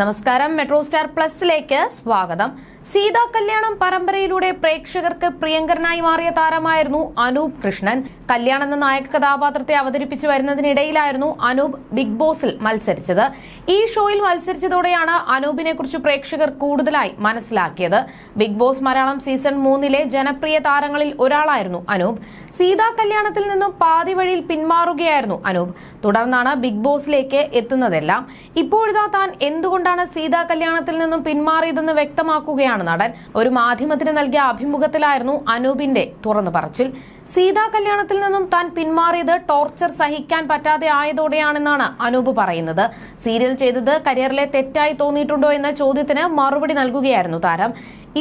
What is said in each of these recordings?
നമസ്കാരം. Metro star പ്ലസിലേക്ക് സ്വാഗതം. സീതാ കല്യാണം പരമ്പരയിലൂടെ പ്രേക്ഷകർക്ക് പ്രിയങ്കരനായി മാറിയ താരമായിരുന്നു അനൂപ് കൃഷ്ണൻ. കല്യാൺ എന്ന നായക കഥാപാത്രത്തെ അവതരിപ്പിച്ചു വരുന്നതിനിടയിലായിരുന്നു അനൂപ് ബിഗ് ബോസിൽ മത്സരിച്ചത്. ഈ ഷോയിൽ മത്സരിച്ചതോടെയാണ് അനൂപിനെ കുറിച്ച് പ്രേക്ഷകർ കൂടുതലായി മനസ്സിലാക്കിയത്. ബിഗ് ബോസ് മലയാളം സീസൺ മൂന്നിലെ ജനപ്രിയ താരങ്ങളിൽ ഒരാളായിരുന്നു അനൂപ്. സീതാ കല്യാണത്തിൽ നിന്നും പാതി വഴിയിൽ പിന്മാറുകയായിരുന്നു അനൂപ്. തുടർന്നാണ് ബിഗ് ബോസിലേക്ക് എത്തുന്നതെല്ലാം. ഇപ്പോഴിതാ താൻ എന്തുകൊണ്ടാണ് സീതാ കല്യാണത്തിൽ നിന്നും പിന്മാറിയതെന്ന് വ്യക്തമാക്കുകയാണ് നടൻ. ഒരു മാധ്യമത്തിന് നൽകിയ അഭിമുഖത്തിലായിരുന്നു അനൂപിന്റെ തുറന്നു പറച്ചിൽ സീതാ കല്യാണത്തിൽ നിന്നും താൻ പിന്മാറിയത് ടോർച്ചർ സഹിക്കാൻ പറ്റാതെ ആയതോടെയാണെന്നാണ് അനൂപ് പറയുന്നത്. സീരിയൽ ചെയ്തത് കരിയറിലെ തെറ്റായി തോന്നിയിട്ടുണ്ടോ എന്ന ചോദ്യത്തിന് മറുപടി നൽകുകയായിരുന്നു താരം.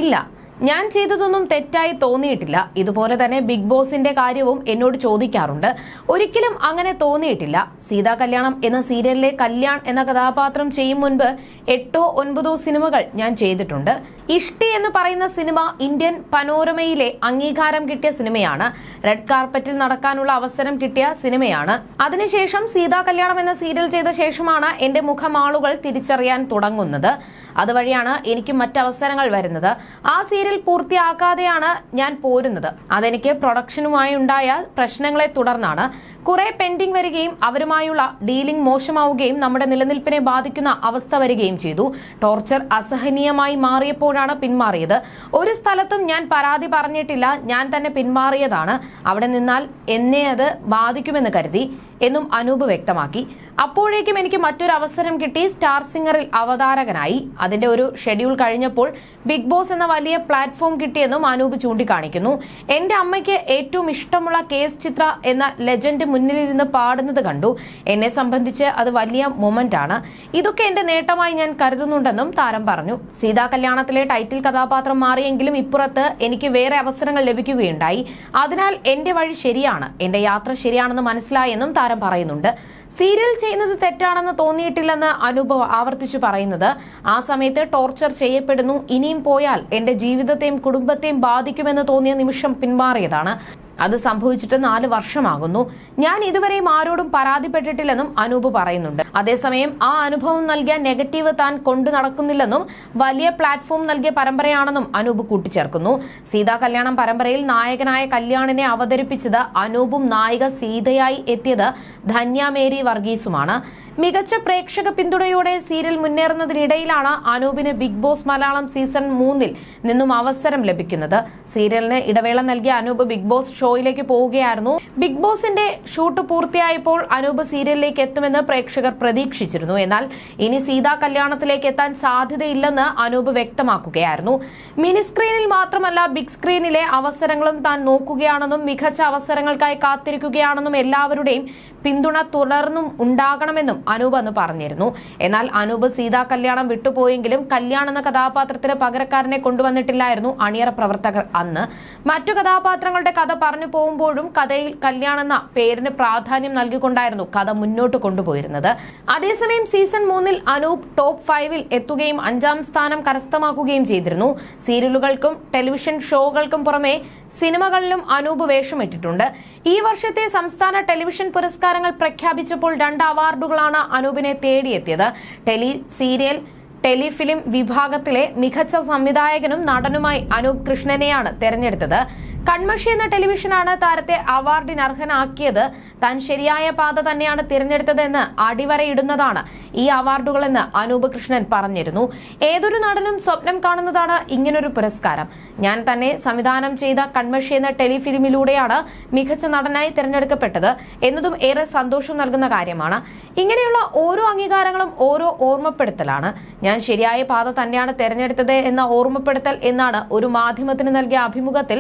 ഇല്ല. ഞാൻ ചെയ്തതൊന്നും തെറ്റായി തോന്നിയിട്ടില്ല. ഇതുപോലെ തന്നെ ബിഗ് ബോസിന്റെ കാര്യവും എന്നോട് ചോദിക്കാറുണ്ട്. ഒരിക്കലും അങ്ങനെ തോന്നിയിട്ടില്ല. സീതാ കല്യാണം എന്ന സീരിയലിലെ കല്യാൺ എന്ന കഥാപാത്രം ചെയ്യും മുൻപ് എട്ടോ ഒൻപതോ സിനിമകൾ ഞാൻ ചെയ്തിട്ടുണ്ട്. ഇഷ്ടി എന്ന് പറയുന്ന സിനിമ ഇന്ത്യൻ പനോരമയിലെ അംഗീകാരം കിട്ടിയ സിനിമയാണ്. റെഡ് കാർപ്പറ്റിൽ നടക്കാനുള്ള അവസരം കിട്ടിയ സിനിമയാണ്. അതിനുശേഷം സീതാ കല്യാണം എന്ന സീരിയൽ ചെയ്ത ശേഷമാണ് എന്റെ മുഖമാളുകൾ തിരിച്ചറിയാൻ തുടങ്ങുന്നത്. അതുവഴിയാണ് എനിക്ക് മറ്റവസരങ്ങൾ വരുന്നത്. ആ സീരിയൽ പൂർത്തിയാക്കാതെയാണ് ഞാൻ പോരുന്നത്. അതെനിക്ക് പ്രൊഡക്ഷനുമായി ഉണ്ടായ പ്രശ്നങ്ങളെ തുടർന്നാണ്. കുറെ പെൻഡിങ് വരികയും അവരുമായുള്ള ഡീലിംഗ് മോശമാവുകയും നമ്മുടെ നിലനിൽപ്പിനെ ബാധിക്കുന്ന അവസ്ഥ വരികയും ചെയ്തു. ടോർച്ചർ അസഹനീയമായി മാറിയപ്പോഴാണ് പിന്മാറിയത്. ഒരു സ്ഥലത്തും ഞാൻ പരാതി പറഞ്ഞിട്ടില്ല. ഞാൻ തന്നെ പിന്മാറിയതാണ്. അവിടെ നിന്നാൽ എന്നെ അത് ബാധിക്കുമെന്ന് കരുതി എന്നും അനൂപ് വ്യക്തമാക്കി. അപ്പോഴേക്കും എനിക്ക് മറ്റൊരു അവസരം കിട്ടി. സ്റ്റാർ സിംഗറിൽ അവതാരകനായി. അതിന്റെ ഒരു ഷെഡ്യൂൾ കഴിഞ്ഞപ്പോൾ ബിഗ് ബോസ് എന്ന വലിയ പ്ലാറ്റ്ഫോം കിട്ടിയെന്നും അനൂപ് ചൂണ്ടിക്കാണിക്കുന്നു. എന്റെ അമ്മയ്ക്ക് ഏറ്റവും ഇഷ്ടമുള്ള കേസ് ചിത്ര എന്ന ലെജൻഡ് മുന്നിലിരുന്ന് പാടുന്നത് കണ്ടു. എന്നെ സംബന്ധിച്ച് അത് വലിയ മൊമെന്റ് ആണ്. ഇതൊക്കെ എന്റെ നേട്ടമായി ഞാൻ കരുതുന്നുണ്ടെന്നും താരം പറഞ്ഞു. സീതാ കല്യാണത്തിലെ ടൈറ്റിൽ കഥാപാത്രം മാറിയെങ്കിലും ഇപ്പുറത്ത് എനിക്ക് വേറെ അവസരങ്ങൾ ലഭിക്കുകയുണ്ടായി. അതിനാൽ എന്റെ വഴി ശരിയാണ്. എന്റെ യാത്ര ശരിയാണെന്ന് മനസ്സിലായെന്നും താരം പറയുന്നുണ്ട്. സീരിയൽ ചെയ്യുന്നത് തെറ്റാണെന്ന് തോന്നിയിട്ടില്ലെന്ന് അനുഭവ ആവർത്തിച്ചു പറയുന്നത്. ആ സമയത്ത് ടോർച്ചർ ചെയ്യപ്പെടുന്നു ഇനിയും പോയാൽ എന്റെ ജീവിതത്തെയും കുടുംബത്തെയും ബാധിക്കുമെന്ന് തോന്നിയ നിമിഷം പിന്മാറിയതാണ്. അത് സംഭവിച്ചിട്ട് നാല് വർഷമാകുന്നു. ഞാൻ ഇതുവരെയും ആരോടും പരാതിപ്പെട്ടിട്ടില്ലെന്നും അനൂപ് പറയുന്നുണ്ട്. അതേസമയം ആ അനുഭവം നൽകിയ നെഗറ്റീവ് താൻ കൊണ്ടു നടക്കുന്നില്ലെന്നും വലിയ പ്ലാറ്റ്ഫോം നൽകിയ പരമ്പരയാണെന്നും അനൂപ് കൂട്ടിച്ചേർക്കുന്നു. സീതാ കല്യാണം പരമ്പരയിൽ നായകനായ കല്യാണിനെ അവതരിപ്പിച്ചത് അനൂപും നായിക സീതയായി എത്തിയത് ധന്യമേരി വർഗീസുമാണ്. മികച്ച പ്രേക്ഷക പിന്തുണയോടെ സീരിയൽ മുന്നേറുന്നതിനിടയിലാണ് അനൂപിന് ബിഗ് ബോസ് മലയാളം സീസൺ മൂന്നിൽ നിന്നും അവസരം ലഭിക്കുന്നത്. സീരിയലിന് ഇടവേള നൽകിയ അനൂപ് ബിഗ് ബോസ് ഷോയിലേക്ക് പോവുകയായിരുന്നു. ബിഗ് ബോസിന്റെ ഷൂട്ട് പൂർത്തിയായപ്പോൾ അനൂപ് സീരിയലിലേക്ക് എത്തുമെന്ന് പ്രേക്ഷകർ പ്രതീക്ഷിച്ചിരുന്നു. എന്നാൽ ഇനി സീതാ കല്യാണത്തിലേക്ക് എത്താൻ സാധ്യതയില്ലെന്ന് അനൂപ് വ്യക്തമാക്കുകയായിരുന്നു. മിനി സ്ക്രീനിൽ മാത്രമല്ല ബിഗ് സ്ക്രീനിലെ അവസരങ്ങളും താൻ നോക്കുകയാണെന്നും മികച്ച അവസരങ്ങൾക്കായി കാത്തിരിക്കുകയാണെന്നും എല്ലാവരുടെയും പിന്തുണ തുടർന്നും ഉണ്ടാകണമെന്നും അനൂപ് അന്ന് പറഞ്ഞിരുന്നു. എന്നാൽ അനൂപ് സീതാ കല്യാണം വിട്ടുപോയെങ്കിലും കല്യാൺ എന്ന കഥാപാത്രത്തിന് പകരക്കാരനെ കൊണ്ടുവന്നിട്ടില്ലായിരുന്നു അണിയറ പ്രവർത്തകർ അന്ന്. മറ്റു കഥാപാത്രങ്ങളുടെ കഥ പറഞ്ഞു പോകുമ്പോഴും കഥയിൽ കല്യാൺ എന്ന പേരിന് പ്രാധാന്യം നൽകിക്കൊണ്ടായിരുന്നു കഥ മുന്നോട്ട് കൊണ്ടുപോയിരുന്നത്. അതേസമയം സീസൺ മൂന്നിൽ അനൂപ് ടോപ്പ് ഫൈവിൽ എത്തുകയും അഞ്ചാം സ്ഥാനം കരസ്ഥമാക്കുകയും ചെയ്തിരുന്നു. സീരിയലുകൾക്കും ടെലിവിഷൻ ഷോകൾക്കും പുറമെ സിനിമകളിലും അനൂപ് വേഷമിട്ടിട്ടുണ്ട്. ഈ വർഷത്തെ സംസ്ഥാന ടെലിവിഷൻ പുരസ്കാരങ്ങൾ പ്രഖ്യാപിച്ചപ്പോൾ രണ്ട് അവാർഡുകളാണ് അനൂപിനെ തേടിയെത്തിയത്. ടെലി സീരിയൽ ടെലിഫിലിം വിഭാഗത്തിലെ മികച്ച സംവിധായകനും നടനുമായി അനൂപ് കൃഷ്ണനെയാണ് തെരഞ്ഞെടുത്തത്. കൺമഷി എന്ന ടെലിവിഷനാണ് താരത്തെ അവാർഡിന് അർഹനാക്കിയത് താൻ ശരിയായ പാത തന്നെയാണ് തിരഞ്ഞെടുത്തതെന്ന് അടിവരയിടുന്നതാണ് ഈ അവാർഡുകളെന്ന് അനൂപ് കൃഷ്ണൻ പറഞ്ഞിരുന്നു. ഏതൊരു നടനും സ്വപ്നം കാണുന്നതാണ് ഇങ്ങനൊരു പുരസ്കാരം. ഞാൻ തന്നെ സംവിധാനം ചെയ്ത കൺമഷി എന്ന ടെലിഫിലിമിലൂടെയാണ് മികച്ച നടനായി തിരഞ്ഞെടുക്കപ്പെട്ടത് എന്നതും ഏറെ സന്തോഷം നൽകുന്ന കാര്യമാണ്. ഇങ്ങനെയുള്ള ഓരോ അംഗീകാരങ്ങളും ഓരോ ഓർമ്മപ്പെടുത്തലാണ്. ഞാൻ ശരിയായ പാത തന്നെയാണ് തെരഞ്ഞെടുത്തത് എന്ന ഓർമ്മപ്പെടുത്തൽ എന്നാണ് ഒരു മാധ്യമത്തിന് നൽകിയ അഭിമുഖത്തിൽ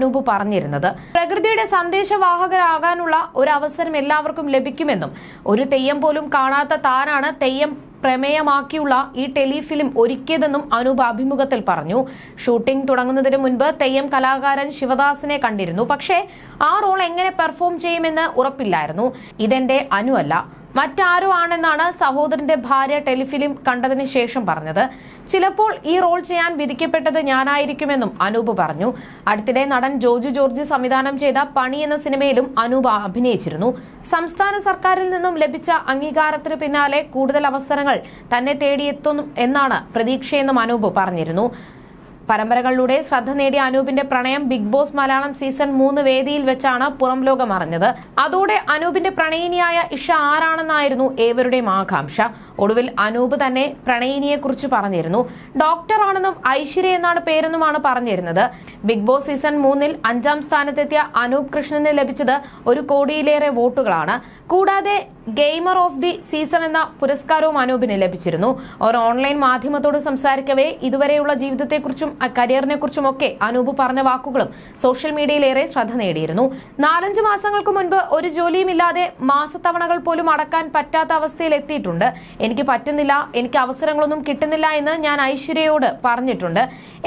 അനൂപ് പറഞ്ഞിരുന്നത്. പ്രകൃതിയുടെ സന്ദേശവാഹകരാകാനുള്ള ഒരു അവസരം എല്ലാവർക്കും ലഭിക്കുമെന്നും ഒരു തെയ്യം പോലും കാണാത്ത താനാണ് തെയ്യം പ്രമേയമാക്കിയുള്ള ഈ ടെലിഫിലിം ഒരുക്കിയതെന്നും അനൂപ് അഭിമുഖത്തിൽ പറഞ്ഞു. ഷൂട്ടിംഗ് തുടങ്ങുന്നതിന് മുൻപ് തെയ്യം കലാകാരൻ ശിവദാസിനെ കണ്ടിരുന്നു. പക്ഷേ ആ റോൾ എങ്ങനെ പെർഫോം ചെയ്യുമെന്ന് ഉറപ്പില്ലായിരുന്നു. ഇതെന്റെ അനു അല്ല. മറ്റാരോ ആണെന്നാണ് സഹോദരന്റെ ഭാര്യ ടെലിഫിലിം കണ്ടതിന് ശേഷം പറഞ്ഞത്. ചിലപ്പോൾ ഈ റോൾ ചെയ്യാൻ വിധിക്കപ്പെട്ടത് ഞാനായിരിക്കുമെന്നും അനൂപ് പറഞ്ഞു. അടുത്തിടെ നടൻ ജോജു ജോർജ് സംവിധാനം ചെയ്ത പണി എന്ന സിനിമയിലും അനൂപ് അഭിനയിച്ചിരുന്നു. സംസ്ഥാന സർക്കാരിൽ നിന്നും ലഭിച്ച അംഗീകാരത്തിന് പിന്നാലെ കൂടുതൽ അവസരങ്ങൾ തന്നെ തേടിയെത്തും എന്നാണ് പ്രതീക്ഷയെന്നും അനൂപ് പറഞ്ഞിരുന്നു. പരമ്പരകളിലൂടെ ശ്രദ്ധ നേടിയ അനൂപിന്റെ പ്രണയം ബിഗ് ബോസ് മലയാളം സീസൺ മൂന്ന് വേദിയിൽ വെച്ചാണ് പുറം ലോകം അറിഞ്ഞത്. അതോടെ അനൂപിന്റെ പ്രണയിനിയായ ഇഷ ആരാണെന്നായിരുന്നു ഏവരുടെയും ആകാംക്ഷ. ഒടുവിൽ അനൂപ് തന്നെ പ്രണയിനിയെ കുറിച്ച് പറഞ്ഞിരുന്നു. ഡോക്ടർ ആണെന്നും ഐശ്വര്യ എന്നാണ് പേരെന്നുമാണ് പറഞ്ഞിരുന്നത്. ബിഗ് ബോസ് സീസൺ മൂന്നിൽ അഞ്ചാം സ്ഥാനത്തെത്തിയ അനൂപ് കൃഷ്ണന് ലഭിച്ചത് ഒരു കോടിയിലേറെ വോട്ടുകളാണ്. കൂടാതെ ഗെയിമർ ഓഫ് ദി സീസൺ എന്ന പുരസ്കാരവും അനൂപിന് ലഭിച്ചിരുന്നു. ഒരു ഓൺലൈൻ മാധ്യമത്തോട് സംസാരിക്കവേ ഇതുവരെയുള്ള ജീവിതത്തെക്കുറിച്ചും കരിയറിനെ കുറിച്ചും ഒക്കെ അനൂപ് പറഞ്ഞ വാക്കുകളും സോഷ്യൽ മീഡിയയിലേറെ ശ്രദ്ധ നേടിയിരുന്നു. നാലഞ്ച് മാസങ്ങൾക്ക് മുൻപ് ഒരു ജോലിയുമില്ലാതെ മാസത്തവണകൾ പോലും അടക്കാൻ പറ്റാത്ത അവസ്ഥയിൽ എത്തിയിട്ടുണ്ട്. എനിക്ക് പറ്റുന്നില്ല എനിക്ക് അവസരങ്ങളൊന്നും കിട്ടുന്നില്ല എന്ന് ഞാൻ ഐശ്വര്യയോട് പറഞ്ഞിട്ടുണ്ട്.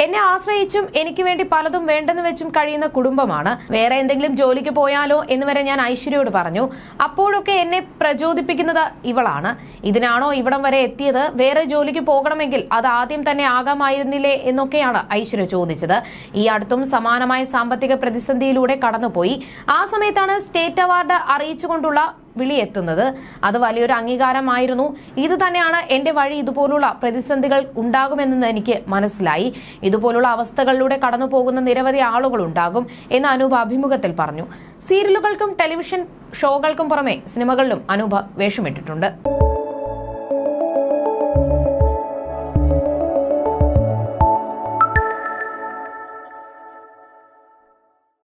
എന്നെ ആശ്രയിച്ചും എനിക്ക് വേണ്ടി പലതും വേണ്ടെന്ന് വെച്ചും കഴിയുന്ന കുടുംബമാണ്. വേറെ എന്തെങ്കിലും ജോലിക്ക് പോയാലോ എന്ന് വരെ ഞാൻ ഐശ്വര്യയോട് പറഞ്ഞു. അപ്പോഴൊക്കെ എന്നെ പ്രചോദിപ്പിക്കുന്നത് ഇവളാണ്. ഇതിനാണോ ഇവിടം വരെ എത്തിയത്? വേറെ ജോലിക്ക് പോകണമെങ്കിൽ അത് ആദ്യം തന്നെ ആകാമായിരുന്നില്ലേ എന്നൊക്കെയാണ് ഐശ്വര്യ ചോദിച്ചത്. ഈ അടുത്തും സമാനമായ സാമ്പത്തിക പ്രതിസന്ധിയിലൂടെ കടന്നുപോയി. ആ സമയത്താണ് സ്റ്റേറ്റ് അവാർഡ് അറിയിച്ചുകൊണ്ടുള്ള വിളി എത്തുന്നത് അത് വലിയൊരു അംഗീകാരമായിരുന്നു. ഇത് തന്നെയാണ് എന്റെ വഴി ഇതുപോലുള്ള പ്രതിസന്ധികൾ ഉണ്ടാകുമെന്ന് എനിക്ക് മനസ്സിലായി. ഇതുപോലുള്ള അവസ്ഥകളിലൂടെ കടന്നു പോകുന്ന നിരവധി ആളുകൾ ഉണ്ടാകും എന്ന് അനൂപ് അഭിമുഖത്തിൽ പറഞ്ഞു. സീരിയലുകൾക്കും ടെലിവിഷൻ ഷോകൾക്കും പുറമെ സിനിമകളിലും അനൂപ് വേഷമിട്ടിട്ടുണ്ട്.